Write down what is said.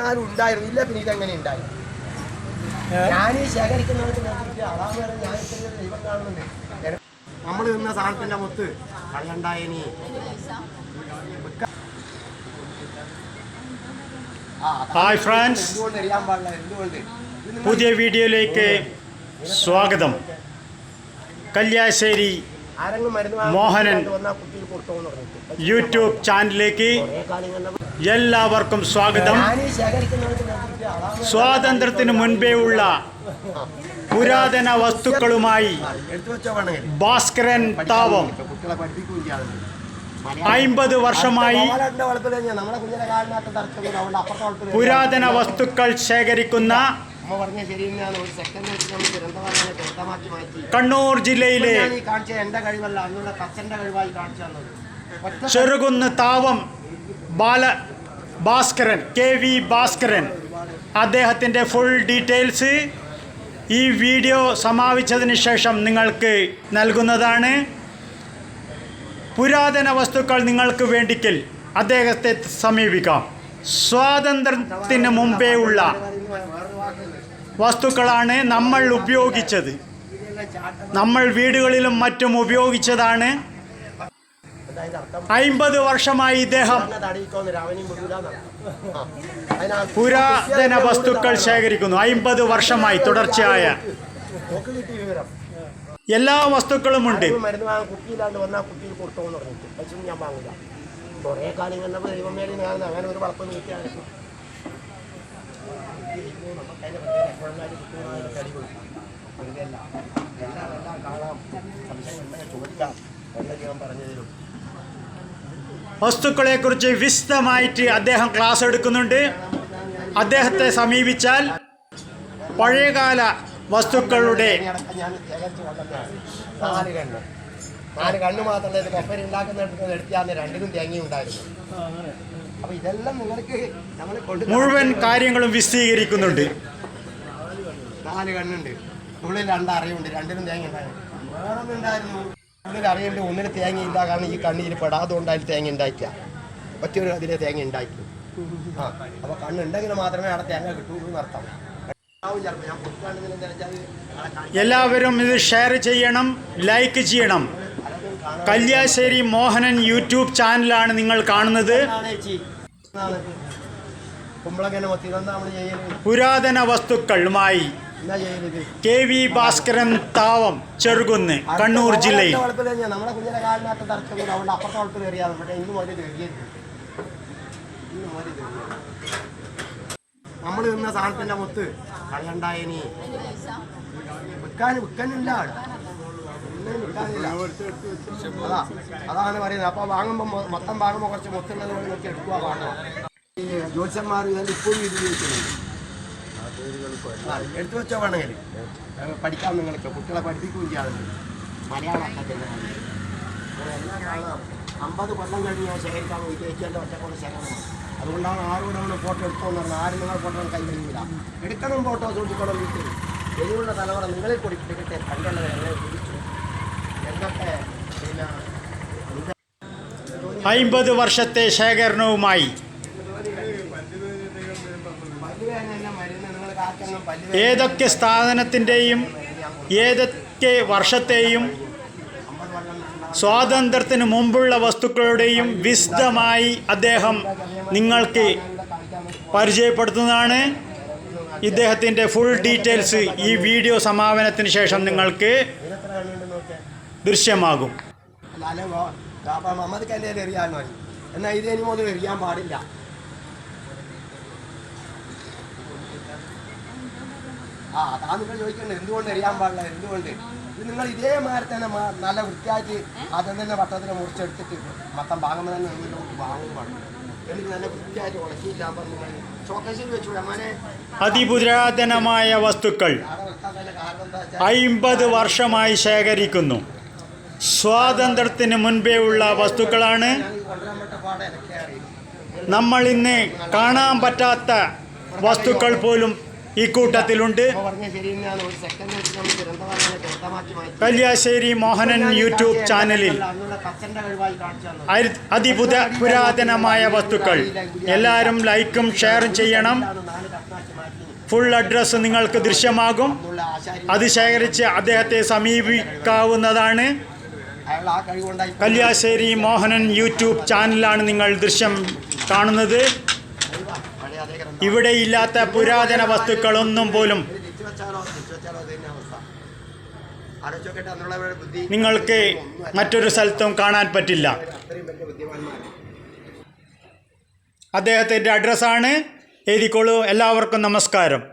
എന്നാലും ഉണ്ടായിരുന്നില്ല പിന്നെ ഇതെങ്ങനെ ഉണ്ടായി. ഞാൻ ഈ ശേഖരിക്കുന്നവർക്ക് അതാണ് പറഞ്ഞത് ഞാൻ ഇത്രയും ദൈവം കാണുന്നുണ്ട്. നമ്മൾ നിന്ന സാധനത്തിന്റെ മുത്ത് കളയണ്ടായിനി ഹായ് നിങ്ങൾ പുതിയ വീഡിയോയിലേക്ക് സ്വാഗതം. കല്യാശ്ശേരി മോഹനൻ. യൂട്യൂബ് ചാനലിലേക്ക് എല്ലാവർക്കും സ്വാഗതം. സ്വാതന്ത്ര്യത്തിന് മുൻപേ ഉള്ള പുരാതന വസ്തുക്കളുമായി ഭാസ്കരൻ താവം അയിമ്പത് വർഷമായി പുരാതന വസ്തുക്കൾ ശേഖരിക്കുന്ന അമ്മ പറഞ്ഞ ശരി തന്നെയാണ് ഒരു സെക്കൻഡ് വെച്ച് നമ്മൾ ദുരന്തമാക്കി ദുരന്തമാക്കി മാറ്റി. കണ്ണൂർ ജില്ലയിലെ ഞാൻ ഈ കാണിച്ച കഴിവല്ല അന്നുള്ള കച്ചന്റെ കഴിവായി കാണിച്ചു തന്നത്. ഒറ്റ ചെറുകുന്ന് താവം ബാല ഭാസ്കരൻ കെ വി ഭാസ്കരൻ. അദ്ദേഹത്തിന്റെ ഫുൾ ഡീറ്റെയിൽസ് ഈ വീഡിയോ സമാപിച്ചതിന് ശേഷം നിങ്ങൾക്ക് നൽകുന്നതാണ്. പുരാതന വസ്തുക്കൾ നിങ്ങൾക്ക് വേണ്ടിക്കൽ അദ്ദേഹത്തെ സമീപിക്കാം. സ്വാതന്ത്ര്യത്തിന് മുമ്പേ ഉള്ള വസ്തുക്കളാണ് നമ്മൾ ഉപയോഗിച്ചത്. നമ്മൾ വീടുകളിലും മറ്റും ഉപയോഗിച്ചതാണ്. അയിമ്പത് വർഷമായി ഇദ്ദേഹം പുരാതന വസ്തുക്കൾ ശേഖരിക്കുന്നു. അയിമ്പത് വർഷമായി തുടർച്ചയായ. നോക്ക് കിട്ടിയ വിവരം എല്ലാ അങ്ങനെ ഒരു മരുന്ന് വാങ്ങാൻ കുട്ടിയില്ലാണ്ട് കുറിച്ച് വിശദമായിട്ട് അദ്ദേഹം ക്ലാസ് എടുക്കുന്നുണ്ട് അദ്ദേഹത്തെ സമീപിച്ചാൽ പഴയകാല വസ്തുക്കളുടെ നാല് കണ്ണു മാത്രമല്ല ഇത് കൊപ്പരി ഉണ്ടാക്കുന്ന എടുത്തിയാന്ന് രണ്ടിനും തേങ്ങി ഉണ്ടായിരുന്നു. അപ്പൊ ഇതെല്ലാം നിങ്ങൾക്ക് നമ്മൾ കൊണ്ട് മുഴുവൻ കാര്യങ്ങളും വിശദീകരിക്കുന്നുണ്ട്. നാല് കണ്ണുണ്ട്. ഉള്ളിൽ രണ്ടറിയുണ്ട് രണ്ടിനും തേങ്ങ ഉണ്ടായിരുന്നു. വേറൊന്നും ഉണ്ടായിരുന്നു. ഉള്ളിൽ അറിയുണ്ട്. ഒന്നിന് തേങ്ങ ഇല്ല കാരണം ഈ കണ്ണിയിൽ പെടാതെ ഉണ്ടായാലും തേങ്ങ ഉണ്ടായിട്ടില്ല ഒറ്റൊരു അതിലെ തേങ്ങ ഉണ്ടാക്കി. ആ അപ്പൊ കണ്ണുണ്ടെങ്കിൽ മാത്രമേ അവിടെ തേങ്ങ കിട്ടുള്ളൂ നടത്താം വെച്ചാൽ എല്ലാവരും ഇത് ഷെയർ ചെയ്യണം. ലൈക്ക് ചെയ്യണം. കല്യാശ്ശേരി മോഹനൻ യൂട്യൂബ് ചാനലാണ് നിങ്ങൾ കാണുന്നത്. പുരാതന വസ്തുക്കളുമായി കെ വി ഭാസ്കരൻ താവം ചെറുകുന്ന് കണ്ണൂർ ജില്ലയിൽ. നമ്മൾ നിന്ന സാധനത്തിന്റെ മുത്ത് കള്ളണ്ടായനി. വിൽക്കാൻ വിൽക്കാനില്ല അവിടെ അതാ അതാണ് പറയുന്നത്. അപ്പൊ വാങ്ങുമ്പോൾ മൊത്തം വാങ്ങുമ്പോൾ കുറച്ച് മൊത്തമുള്ളത് നോക്കി എടുക്കുക വാങ്ങണം ജ്യോത്സ്യന്മാർ ഇതെല്ലാം ഇപ്പോഴും ഇത് ഉപയോഗിക്കുന്നുണ്ട് എടുത്തു വെച്ചോ വേണമെങ്കിൽ പഠിക്കാം നിങ്ങൾക്ക് കുട്ടികളെ പഠിപ്പിക്കുകയും ചെയ്യാറുണ്ട് മലയാളം അമ്പത് കൊല്ലം കഴിഞ്ഞ് ഞാൻ ശേഖരിക്കാൻ വിജയിക്കേണ്ട ഒറ്റക്കൊണ്ട് ശേഖരണം. അതുകൊണ്ടാണ് ആരോടാണ് ഫോട്ടോ എടുത്തോന്ന് പറഞ്ഞാൽ ആരും നിങ്ങൾ ഫോട്ടോ കൈ കഴിയില്ല എടുക്കണം ഫോട്ടോ സൂക്ഷിക്കണം വീട്ടിൽ. ഇനിയുള്ള തലമുറ നിങ്ങളിൽ കൂടി കിട്ടട്ടെ പണ്ടുള്ളത് പിന്നെ അയിമ്പത് വർഷത്തെ ശേഖരണവുമായി ഏതൊക്കെ സ്ഥാപനത്തിന്റെയും ഏതൊക്കെ വർഷത്തെയും സ്വാതന്ത്ര്യത്തിന് മുമ്പുള്ള വസ്തുക്കളുടെയും വിശദമായി അദ്ദേഹം നിങ്ങൾക്ക് പരിചയപ്പെടുത്തുന്നതാണ്. ഇദ്ദേഹത്തിന്റെ ഫുൾ ഡീറ്റെയിൽസ് ഈ വീഡിയോ സമാപനത്തിന് ശേഷം നിങ്ങൾക്ക് ദൃശ്യമാകും. മമ്മദ് കല്ലേൽ എറിയാൻ മതി. എന്നാൽ ഇത് ഇനി മുതൽ എറിയാൻ പാടില്ല. ആ അതാ നിങ്ങൾ ചോദിക്കണ്ട എന്തുകൊണ്ട് എറിയാൻ പാടില്ല? എന്തുകൊണ്ട്? ഇത് നിങ്ങൾ ഇതേ മാതിരി തന്നെ നല്ല വൃത്തിയായിട്ട് അതിൽ തന്നെ വട്ടത്തിന് മുറിച്ചെടുത്തിട്ട് മൊത്തം ഭാഗം തന്നെ വാങ്ങും പാടില്ല അതിപുരാതനമായ വസ്തുക്കൾ അയിമ്പത് വർഷമായി ശേഖരിക്കുന്നു. സ്വാതന്ത്ര്യത്തിന് മുൻപേ ഉള്ള വസ്തുക്കളാണ്. നമ്മൾ ഇന്ന് കാണാൻ പറ്റാത്ത വസ്തുക്കൾ പോലും ഈ കൂട്ടത്തിലുണ്ട്. കല്യാശ്ശേരി മോഹനൻ യൂട്യൂബ് ചാനലിൽ അതിപുത പുരാതനമായ വസ്തുക്കൾ. എല്ലാവരും ലൈക്കും ഷെയറും ചെയ്യണം. ഫുൾ അഡ്രസ്സ് നിങ്ങൾക്ക് ദൃശ്യമാകും. അത് ശേഖരിച്ച് അദ്ദേഹത്തെ സമീപിക്കാവുന്നതാണ്. കല്യാശ്ശേരി മോഹനൻ യൂട്യൂബ് ചാനലാണ് നിങ്ങൾ ദൃശ്യം കാണുന്നത്. ഇവിടെ ഇല്ലാത്ത പുരാതന വസ്തുക്കളൊന്നും പോലും. നിങ്ങൾക്ക് മറ്റൊരു സ്ഥലത്തും കാണാൻ പറ്റില്ല. അദ്ദേഹത്തിന്റെ അഡ്രസ്സാണ്. എഴുതിക്കോളൂ. എല്ലാവർക്കും നമസ്കാരം.